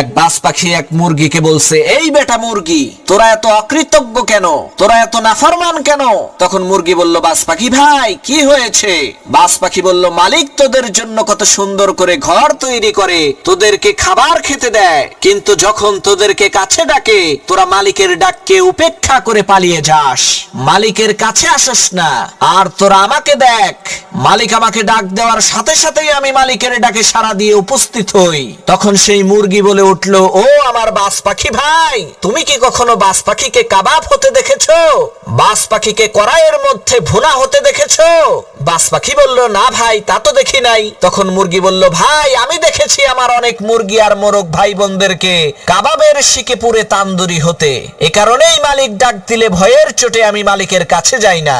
এক বাস পাখি এক মুরগিকে বলছে, এই বেটা মুরগি, তোরা এত অকৃতজ্ঞ কেন? তোরা এত নাফরমান কেন? তখন মুরগি বলল, বাস পাখি ভাই, কি হয়েছে? বাস পাখি বলল, মালিক তোদের জন্য কত সুন্দর করে ঘর তৈরি করে, তোদেরকে খাবার খেতে দেয়। কিন্তু যখন তোদেরকে কাছে ডাকে, তোরা মালিকের ডাককে উপেক্ষা করে পালিয়ে যাস। মালিকের কাছে আসস না, আর তোরা আমাকে দেখ। মালিক আমাকে ডাক দেওয়ার সাথে সাথেই আমি মালিকের ডাকে সাড়া দিয়ে উপস্থিত হই। তখন সেই মুরগি বলে উঠল, ও আমার বাস পাখি ভাই, তুমি কি কখনো বাস পাখিকে কাবাব হতে দেখেছ? বাস পাখিকে কড়াইয়ের মধ্যে ভুনা হতে দেখেছ? বাস পাখি বলল, না ভাই, তা তো দেখি নাই। তখন মুরগি বলল, ভাই, আমি দেখেছি আমার অনেক মুরগি আর মোরগ ভাই বোনদেরকে কাবাবের শিকে পুরে তান্দুরি হতে। এ কারণেই মালিক ডাক দিলে ভয়ের চোটে আমি মালিকের কাছে যাই না।